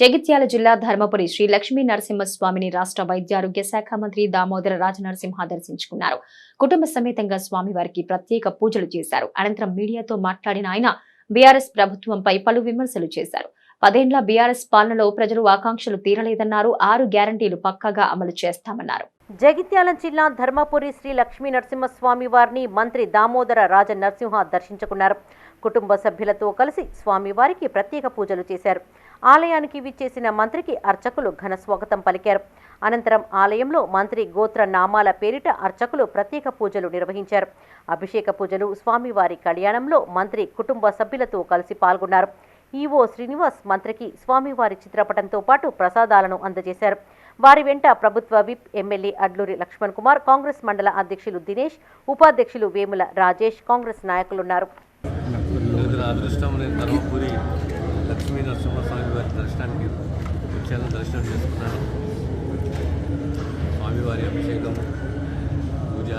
జగిత్యాల జిల్లా ధర్మపురి శ్రీ లక్ష్మీ నరసింహస్వామిని రాష్ట్ర వైద్యారోగ్య శాఖ మంత్రి దామోదర రాజనరసింహ దర్శించుకున్నారు. కుటుంబ సమేతంగా స్వామివారికి ప్రత్యేక పూజలు చేశారు. అనంతరం మీడియాతో మాట్లాడిన ఆయన బీఆర్ఎస్ ప్రభుత్వంపై పలు విమర్శలు చేశారు. పదేండ్ల బీఆర్ఎస్ పాలనలో ప్రజలు ఆకాంక్షలు తీరలేదన్నారు. ఆరు గ్యారంటీలు పక్కాగా అమలు చేస్తామన్నారు. జగిత్యాల జిల్లా ధర్మపురి శ్రీ లక్ష్మీ నరసింహస్వామి వారిని మంత్రి దామోదర రాజ నరసింహ దర్శించుకున్నారు. కుటుంబ సభ్యులతో కలిసి స్వామివారికి ప్రత్యేక పూజలు చేశారు. ఆలయానికి విచ్చేసిన మంత్రికి అర్చకులు ఘన స్వాగతం పలికారు. అనంతరం ఆలయంలో మంత్రి గోత్ర నామాల పేరిట అర్చకులు ప్రత్యేక పూజలు నిర్వహించారు. అభిషేక పూజలు స్వామివారి కళ్యాణంలో మంత్రి కుటుంబ సభ్యులతో కలిసి పాల్గొన్నారు. ఈవో శ్రీనివాస్ మంత్రికి స్వామివారి చిత్రపటంతో పాటు ప్రసాదాలను అందజేశారు. వారి వెంట ప్రభుత్వ విప్ ఎమ్మెల్యే అడ్లూరి లక్ష్మణ్ కుమార్ కాంగ్రెస్ మండల అధ్యక్షులు దినేష్ ఉపాధ్యక్షులు వేముల రాజేష్ కాంగ్రెస్ నాయకులున్నారు. అదృష్టం నేను ధర్మపురి లక్ష్మీ నరసింహస్వామి వారి దర్శనానికి వచ్చాను దర్శనం చేసుకున్నాను స్వామివారి అభిషేకం పూజ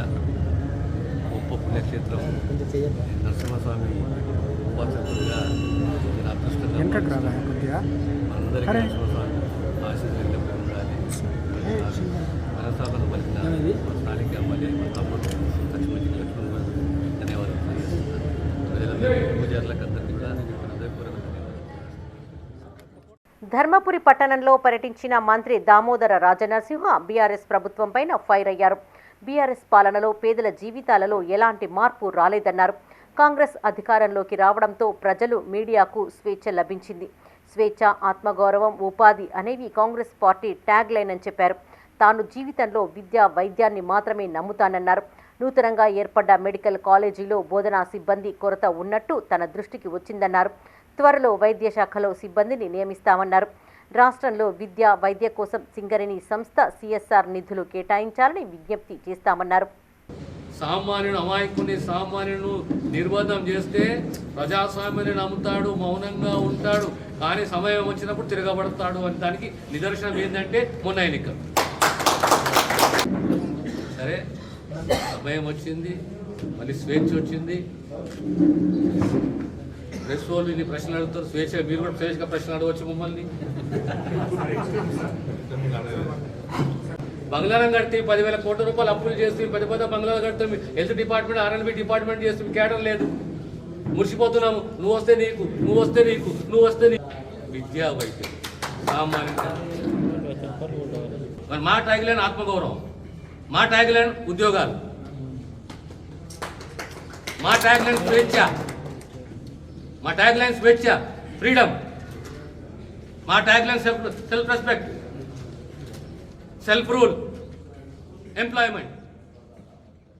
గొప్ప పుణ్యక్షేత్రం నరసింహస్వామి వెనకకు రాదా కొద్దిగా ధర్మపురి పట్టణంలో పర్యటించిన మంత్రి దామోదర రాజనరసింహ బీఆర్ఎస్ ప్రభుత్వంపైన ఫైర్ అయ్యారు. బీఆర్ఎస్ పాలనలో పేదల జీవితాలలో ఎలాంటి మార్పు రాలేదన్నారు. కాంగ్రెస్ అధికారంలోకి రావడంతో ప్రజలు మీడియాకు స్వేచ్ఛ లభించింది. స్వేచ్ఛ ఆత్మగౌరవం ఉపాధి అనేవి కాంగ్రెస్ పార్టీ ట్యాగ్ లైన్ అని చెప్పారు. తాను జీవితంలో విద్య వైద్యాన్ని మాత్రమే నమ్ముతానన్నారు. నూతనంగా ఏర్పడ్డ మెడికల్ కాలేజీలో బోధనా సిబ్బంది కొరత ఉన్నట్టు తన దృష్టికి వచ్చిందన్నారు. త్వరలో వైద్య శాఖలో సిబ్బందిని నియమిస్తామన్నారు. రాష్ట్రంలో విద్య వైద్య కోసం సింగరేణి సంస్థ సిఎస్ఆర్ నిధులు కేటాయించాలని విజ్ఞప్తి చేస్తామన్నారు. సామాన్యుడు అమాయకుని సామాన్యుడు నిర్బంధం చేస్తే ప్రజాస్వామ్యాన్ని నమ్ముతాడు మౌనంగా ఉంటాడు కానీ సమయం వచ్చినప్పుడు తిరగబడతాడు అని దానికి నిదర్శనం ఏంటంటే మొన్న ఎన్నిక సరే సమయం వచ్చింది మళ్ళీ స్వేచ్ఛ వచ్చింది. ప్రెస్ వాళ్ళు ఇన్ని ప్రశ్నలు అడుగుతారు స్వేచ్ఛ మీరు కూడా స్వేచ్ఛగా ప్రశ్నలు అడగవచ్చు మమ్మల్ని. బంగ్లాలను కడితే పదివేల కోట్ల రూపాయలు అప్పులు చేస్తే పెద్ద పెద్ద బంగ్లాలు కడితే హెల్త్ డిపార్ట్మెంట్ ఆర్ఎన్బి డిపార్ట్మెంట్ చేస్తే కేటర్ లేదు. మురిసిపోతున్నాము. నువ్వు వస్తే నీకు నువ్వు వస్తే నీకు నువ్వు వస్తే నీకు. విద్యా వైద్యం. మరి మా ట్యాగ్లైన్ ఆత్మగౌరవం మా ట్యాగ్లైన్ ఉద్యోగాలు మా ట్యాగ్లైన్ స్వేచ్ఛ మా ట్యాగ్లైన్ స్వేచ్ఛ ఫ్రీడమ్ మా tagline self self respect. Self rule employment